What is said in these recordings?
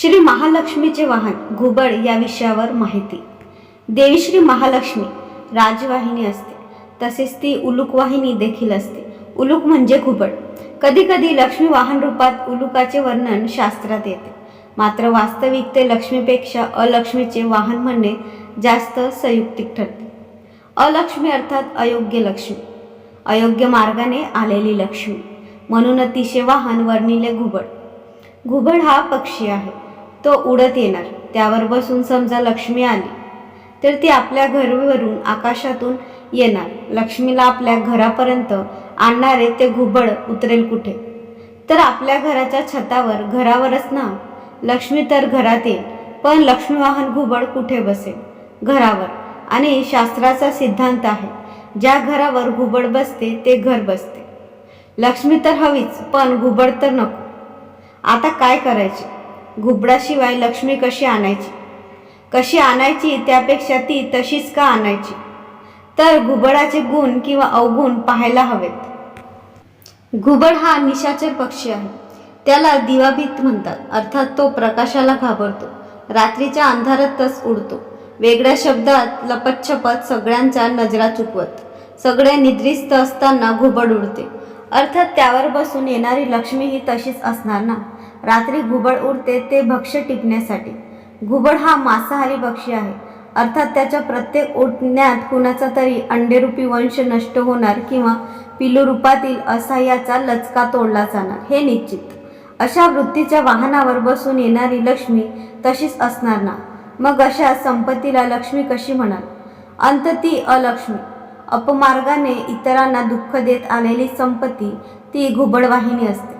श्री महालक्ष्मीचे वाहन घुबड या विषयावर माहिती. देवी श्री महालक्ष्मी राजवाहिनी असते. तसेच ती उलूकवाहिनी देखील असते. उलूक म्हणजे घुबड. कधी कधी लक्ष्मी वाहन रूपात उलुकाचे वर्णन शास्त्रात येते. मात्र वास्तविक ते लक्ष्मीपेक्षा अलक्ष्मीचे वाहन म्हणणे जास्त संयुक्तिक ठरते. अलक्ष्मी अर्थात अयोग्य लक्ष्मी. अयोग्य मार्गाने आलेली लक्ष्मी. म्हणून तिचे वाहन वर्णिले घुबड. घुबड हा पक्षी आहे. तो उडत येणार. त्यावर बसून समजा लक्ष्मी आली तर ती आपल्या घरावरून आकाशातून येणार. लक्ष्मीला आपल्या घरापर्यंत आणणारे ते घुबड उतरेल कुठे? तर आपल्या घराच्या छतावर घरावरच ना? लक्ष्मी तर घरात येईल पण लक्ष्मीवाहन घुबड कुठे बसेल? घरावर. आणि शास्त्राचा सिद्धांत आहे ज्या घरावर घुबड बसते ते घर बसते. लक्ष्मी तर हवीच पण घुबड तर नको. आता काय करायचे? घुबडाशिवाय लक्ष्मी कशी आणायची? कशी आणायची त्यापेक्षा ती तशीच का आणायची? तर घुबडाचे गुण किंवा अवगुण पाहायला हवेत. घुबड हा निशाचर पक्षी आहे. त्याला दिवाभीत म्हणतात. अर्थात तो प्रकाशाला घाबरतो. रात्रीच्या अंधारातच उडतो. वेगळ्या शब्दात लपतछपत सगळ्यांच्या नजरा चुकवत. सगळे निद्रिस्त असताना घुबड उडते. अर्थात त्यावर बसून येणारी लक्ष्मी ही तशीच असणार ना? रात्री घुबड उडते ते भक्ष्य टिपण्यासाठी. घुबड हा मांसाहारी पक्षी आहे. अर्थात त्याच्या प्रत्येक उठण्यात कुणाचा तरी अंडेरूपी वंश नष्ट होणार किंवा पिलू रूपातील असह्याचा लचका तोडला जाणार हे निश्चित. अशा वृत्तीच्या वाहनावर बसून येणारी लक्ष्मी तशीच असणार ना? मग अशा संपत्तीला लक्ष्मी कशी म्हणाल? अंत ती अलक्ष्मी. अपमार्गाने इतरांना दुःख देत आलेली संपत्ती ती घुबडवाहिनी असते.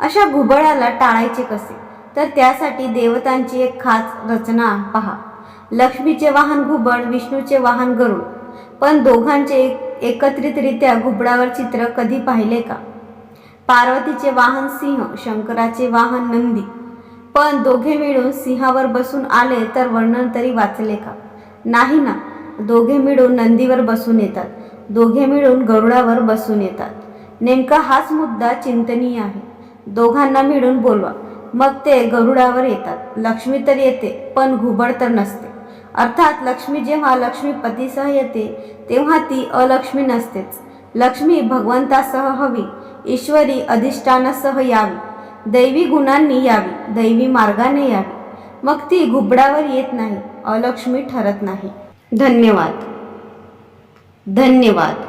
अशा घुबडाला टाळायचे कसे? तर त्यासाठी देवतांची एक खास रचना पहा. लक्ष्मीचे वाहन घुबड विष्णूचे वाहन गरुड. पण दोघांचे एक- एकत्रितरित्या घुबडावर चित्र कधी पाहिले का? पार्वतीचे वाहन सिंह शंकराचे वाहन नंदी. पण दोघे मिळून सिंहावर बसून आले तर वर्णन तरी वाचले का? नाही ना. दोघे मिळून नंदीवर बसून येतात. दोघे मिळून गरुडावर बसून येतात. नेमका हाच मुद्दा चिंतनीय आहे. दोघांना मिळून बोलवा. मग ते गरुडावर येतात. लक्ष्मी तर येते पण घुबड तर नसते. अर्थात लक्ष्मी जेव्हा लक्ष्मीपतीसह येते तेव्हा ती अलक्ष्मी नसतेच. लक्ष्मी भगवंतासह हवी ईश्वरी अधिष्ठानासह यावी. दैवी गुणांनी यावी दैवी मार्गाने यावी. मग ती घुबडावर येत नाही अलक्ष्मी ठरत नाही. धन्यवाद. धन्यवाद.